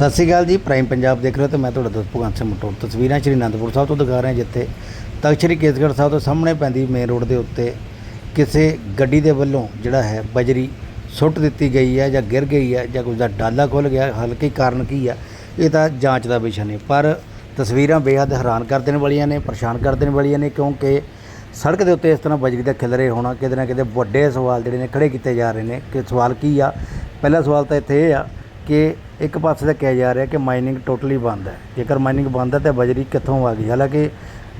ਸਤਿ ਸ਼੍ਰੀ ਅਕਾਲ ਜੀ ਪ੍ਰਾਈਮ ਪੰਜਾਬ ਦੇਖ ਰਹੇ ਹੋ ਤੇ ਮੈਂ ਤੁਹਾਡਾ ਦੋਸਤ ਭਗਵੰਤ ਸਿੰਘ ਮਟੋਰ ਤਸਵੀਰਾਂ ਸ਼੍ਰੀ ਅਨੰਦਪੁਰ ਸਾਹਿਬ ਤੋਂ ਦਿਖਾ ਰਹੇ ਹਾਂ ਜਿੱਥੇ ਤਖ਼ਤ ਸ਼੍ਰੀ ਕੇਸਗੜ੍ਹ ਸਾਹਿਬ ਤੋਂ ਸਾਹਮਣੇ ਪੈਂਦੀ ਮੇਨ ਰੋਡ ਦੇ ਉੱਤੇ ਕਿਸੇ ਗੱਡੀ ਦੇ ਵੱਲੋਂ ਜਿਹੜਾ ਹੈ ਬਜਰੀ ਸੁੱਟ ਦਿੱਤੀ ਗਈ ਹੈ ਜਾਂ ਗਿਰ ਗਈ ਹੈ ਜਾਂ ਕੁਝ ਦਾ ਡਾਲਾ ਖੁੱਲ ਗਿਆ, ਹਲਕੀ ਕਾਰਨ ਕੀ ਆ, ਇਹ ਤਾਂ ਜਾਂਚ ਦਾ ਵਿਸ਼ਾ ਨੇ। ਪਰ ਤਸਵੀਰਾਂ ਬੇਹੱਦ ਹੈਰਾਨ ਕਰ ਦੇਣ ਵਾਲੀਆਂ ਨੇ, ਪਰੇਸ਼ਾਨ ਕਰ ਦੇਣ ਵਾਲੀਆਂ ਨੇ, ਕਿਉਂਕਿ ਸੜਕ ਦੇ ਉੱਤੇ ਇਸ ਤਰ੍ਹਾਂ ਬਜਰੀ ਦਾ ਖਿਲਰੇ ਹੋਣਾ, ਕਿਤੇ ਨਾ ਕਿਤੇ ਵੱਡੇ ਸਵਾਲ ਜਿਹੜੇ ਨੇ ਖੜੇ ਕੀਤੇ ਜਾ ਰਹੇ ਨੇ। ਕਿ ਸਵਾਲ ਕੀ ਆ? ਪਹਿਲਾ ਸਵਾਲ ਤਾਂ ਇੱਥੇ ਇਹ ਆ ਕਿ ਇੱਕ ਪਾਸੇ ਤਾਂ ਕਿਹਾ ਜਾ ਰਿਹਾ ਕਿ ਮਾਈਨਿੰਗ ਟੋਟਲੀ ਬੰਦ ਹੈ। ਜੇਕਰ ਮਾਈਨਿੰਗ ਬੰਦ ਹੈ ਤਾਂ ਬਜਰੀ ਕਿੱਥੋਂ ਆ ਗਈ? ਹਾਲਾਂਕਿ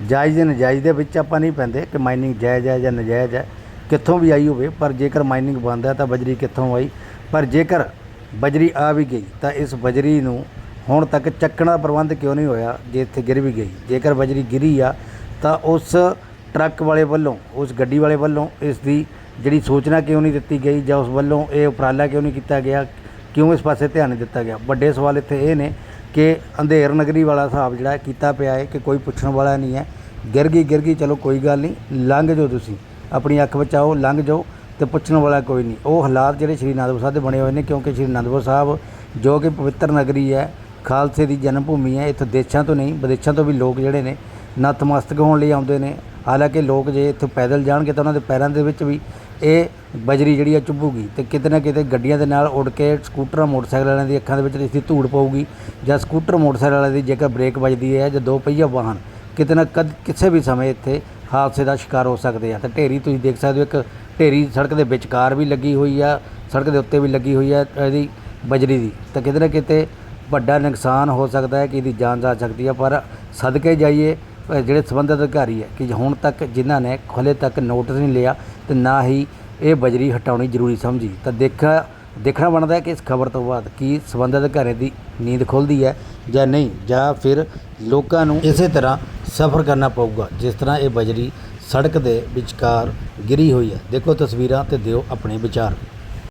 ਜਾਇਜ਼ ਦੇ ਨਜਾਇਜ਼ ਦੇ ਵਿੱਚ ਆਪਾਂ ਨਹੀਂ ਪੈਂਦੇ ਕਿ ਮਾਈਨਿੰਗ ਜਾਇਜ਼ ਹੈ ਜਾਂ ਨਜਾਇਜ਼ ਹੈ। ਕਿੱਥੋਂ ਵੀ ਆਈ ਹੋਵੇ, ਪਰ ਜੇਕਰ ਮਾਈਨਿੰਗ ਬੰਦ ਹੈ ਤਾਂ ਬਜਰੀ ਕਿੱਥੋਂ ਆਈ? ਪਰ ਜੇਕਰ ਬਜਰੀ ਆ ਵੀ ਗਈ, ਤਾਂ ਇਸ ਬਜਰੀ ਨੂੰ ਹੁਣ ਤੱਕ ਚੱਕਣ ਦਾ ਪ੍ਰਬੰਧ ਕਿਉਂ ਨਹੀਂ ਹੋਇਆ? ਜੇ ਇੱਥੇ ਗਿਰ ਵੀ ਗਈ। ਜੇਕਰ ਬਜਰੀ ਗਿਰੀ ਆ, ਤਾਂ ਉਸ ਟਰੱਕ ਵਾਲੇ ਵੱਲੋਂ, ਉਸ ਗੱਡੀ ਵਾਲੇ ਵੱਲੋਂ ਇਸ ਦੀ ਜਿਹੜੀ ਸੂਚਨਾ ਕਿਉਂ ਨਹੀਂ ਦਿੱਤੀ ਗਈ ਜਾਂ ਉਸ ਵੱਲੋਂ ਇਹ ਉਪਰਾਲਾ ਕਿਉਂ ਨਹੀਂ ਕੀਤਾ ਗਿਆ? ਕਿਉਂ ਇਸ ਪਾਸੇ ਧਿਆਨ ਨਹੀਂ ਦਿੱਤਾ ਗਿਆ? ਵੱਡੇ ਸਵਾਲ ਇੱਥੇ ਇਹ ਨੇ ਕਿ ਅੰਧੇਰ ਨਗਰੀ ਵਾਲਾ ਹਿਸਾਬ ਜਿਹੜਾ ਕੀਤਾ ਪਿਆ ਹੈ ਕਿ ਕੋਈ ਪੁੱਛਣ ਵਾਲਾ ਨਹੀਂ ਹੈ। ਗਿਰ ਗਈ ਗਿਰ ਗਈ ਚਲੋ ਕੋਈ ਗੱਲ ਨਹੀਂ, ਲੰਘ ਜਾਓ ਤੁਸੀਂ। ਆਪਣੀ ਅੱਖ ਬਚਾਓ, ਲੰਘ ਜਾਓ ਤੇ ਪੁੱਛਣ ਵਾਲਾ ਕੋਈ ਨਹੀਂ। ਉਹ ਹਾਲਾਤ ਜਿਹੜੇ ਸ਼੍ਰੀ ਅਨੰਦਪੁਰ ਸਾਹਿਬ ਦੇ ਬਣੇ ਹੋਏ ਨੇ, ਕਿਉਂਕਿ ਸ਼੍ਰੀ ਅਨੰਦਪੁਰ ਸਾਹਿਬ ਜੋ ਕਿ ਪਵਿੱਤਰ ਨਗਰੀ ਹੈ, ਖਾਲਸੇ ਦੀ ਜਨਮ ਭੂਮੀ ਹੈ, ਇੱਥੇ ਦੇਸ਼ਾਂ ਤੋਂ ਨਹੀਂ, ਵਿਦੇਸ਼ਾਂ ਤੋਂ ਵੀ ਲੋਕ ਜਿਹੜੇ ਨੇ ਨਤਮਸਤਕ ਹੋਣ ਲਈ ਆਉਂਦੇ ਨੇ। ਹਾਲਾਂਕਿ ਲੋਕ ਜੇ ਇੱਥੇ ਪੈਦਲ ਜਾਣਗੇ ਤਾਂ ਉਹਨਾਂ ਦੇ ਪੈਰਾਂ ਦੇ ਵਿੱਚ ਵੀ ਇਹ ਬਜਰੀ ਜਿਹੜੀ ਆ ਚੁੱਭੂਗੀ ਤੇ ਕਿਤੇ ਨਾ ਕਿਤੇ ਗੱਡੀਆਂ ਦੇ ਨਾਲ ਉੱਡ ਕੇ ਸਕੂਟਰਾਂ, ਮੋਟਰਸਾਈਕਲ ਵਾਲਿਆਂ ਦੀ ਅੱਖਾਂ ਦੇ ਵਿੱਚ ਇਸ ਦੀ ਧੂੜ ਪਊਗੀ ਜਾਂ ਸਕੂਟਰ, ਮੋਟਰਸਾਈਕਲ ਵਾਲਿਆਂ ਦੀ ਜੇਕਰ ਬ੍ਰੇਕ ਵੱਜਦੀ ਹੈ ਜਾਂ ਦੋ ਪਹੀਆ ਵਾਹਨ ਕਿਤੇ ਨਾ ਕਦ, ਕਿਸੇ ਵੀ ਸਮੇਂ ਇੱਥੇ ਹਾਦਸੇ ਦਾ ਸ਼ਿਕਾਰ ਹੋ ਸਕਦੇ ਆ। ਤੇ ਢੇਰੀ ਤੁਸੀਂ ਦੇਖ ਸਕਦੇ ਹੋ ਇੱਕ ਢੇਰੀ ਸੜਕ ਦੇ ਵਿਚਕਾਰ ਵੀ ਲੱਗੀ ਹੋਈ ਆ, ਸੜਕ ਦੇ ਉੱਤੇ ਵੀ ਲੱਗੀ ਹੋਈ ਆ ਇਹਦੀ ਬਜਰੀ ਦੀ। ਤਾਂ ਕਿਤੇ ਨਾ ਕਿਤੇ ਵੱਡਾ ਨੁਕਸਾਨ ਹੋ ਸਕਦਾ ਹੈ ਕਿ ਇਹਦੀ ਜਾਨ ਜਾ ਸਕਦੀ ਹੈ ਪਰ ਸਦਕੇ ਜਾਈਏ ਅ, ਜਿਹੜੇ ਸੰਬੰਧਿਤ ਅਧਿਕਾਰੀ ਹੈ ਕਿ ਹੁਣ ਤੱਕ ਜਿਨ੍ਹਾਂ ਨੇ ਹਲੇ ਤੱਕ ਨੋਟਿਸ ਨਹੀਂ ਲਿਆ ਤੇ ਨਾ ਹੀ ਇਹ ਬਜਰੀ ਹਟਾਉਣੀ ਜ਼ਰੂਰੀ ਸਮਝੀ। ਤਾਂ ਦੇਖਾ ਦੇਖਣਾ ਬਣਦਾ ਹੈ ਕਿ ਇਸ ਖਬਰ ਤੋਂ ਬਾਅਦ ਕੀ ਸੰਬੰਧਿਤ ਅਧਿਕਾਰੀ ਦੀ ਨੀਂਦ ਖੁੱਲਦੀ ਹੈ ਜਾਂ ਨਹੀਂ ਜਾਂ ਫਿਰ ਲੋਕਾਂ ਨੂੰ ਇਸੇ ਤਰ੍ਹਾਂ ਸਫ਼ਰ ਕਰਨਾ ਪਊਗਾ ਜਿਸ ਤਰ੍ਹਾਂ ਇਹ ਬਜਰੀ ਸੜਕ ਦੇ ਵਿਚਕਾਰ ਗਿਰੀ ਹੋਈ ਹੈ। ਦੇਖੋ ਤਸਵੀਰਾਂ ਤੇ ਦਿਓ ਆਪਣੇ ਵਿਚਾਰ।